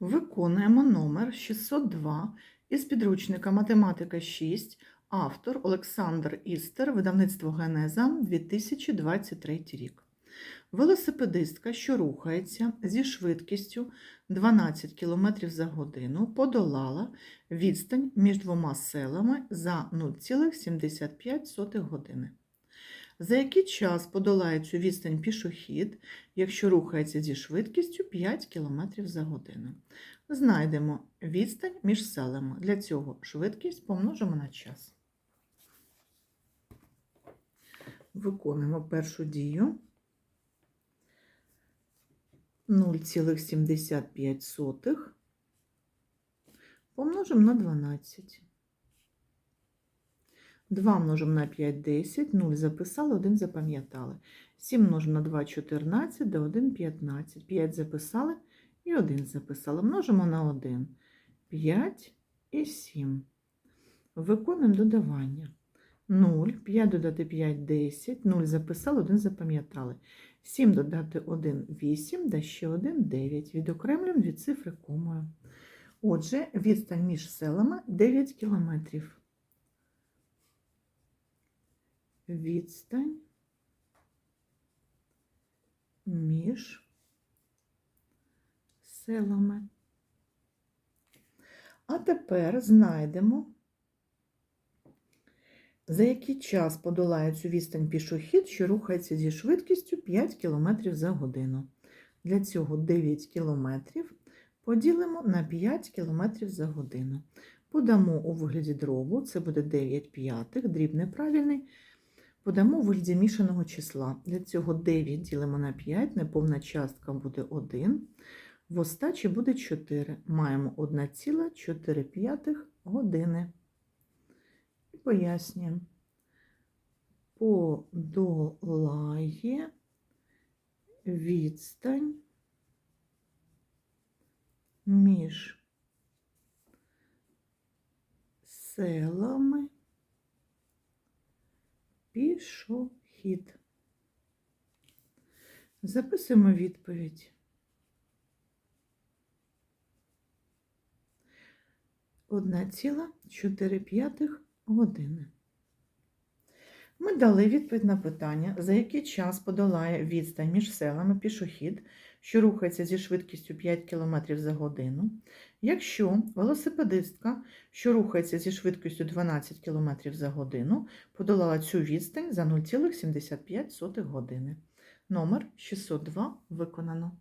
Виконуємо номер 602 із підручника Математика 6, автор Олександр Істер, видавництво Генеза 2023 рік. Велосипедистка, що рухається зі швидкістю 12 км за годину, подолала відстань між двома селами за 0,75 години. За який час подолає цю відстань пішохід, якщо рухається зі швидкістю 5 км за годину? Знайдемо відстань між селами. Для цього швидкість помножимо на час. Виконуємо першу дію. 0,75 помножимо на 12. 2 множимо на 5 – 10, 0 записали, 1 запам'ятали. 7 множимо на 2 – 14, до 1 – 15. 5 записали і 1 записали. Множимо на 1. 5 і 7. Виконуємо додавання. 0, 5 додати 5 – 10, 0 записали, 1 запам'ятали. 7 додати 1 – 8, да ще 1 – 9. Відокремлюємо дві цифри комою. Отже, відстань між селами 9 кілометрів. Відстань між селами. А тепер знайдемо, за який час подолає цю відстань пішохід, що рухається зі швидкістю 5 км за годину. Для цього 9 км поділимо на 5 км за годину. Подамо у вигляді дробу, це буде 9 п'ятих, дріб неправильний. Подамо у вигляді мішаного числа. Для цього 9 ділимо на 5, неповна частка буде 1, в остачі буде 4. Маємо 1,4 години. І пояснюємо. Подолає відстань між селами пішохід. Записуємо відповідь. Одна ціла чотири п'ятих години. Ми дали відповідь на питання, за який час подолає відстань між селами пішохід, що рухається зі швидкістю 5 км за годину, якщо велосипедистка, що рухається зі швидкістю 12 км за годину, подолала цю відстань за 0,75 години. Номер 602 виконано.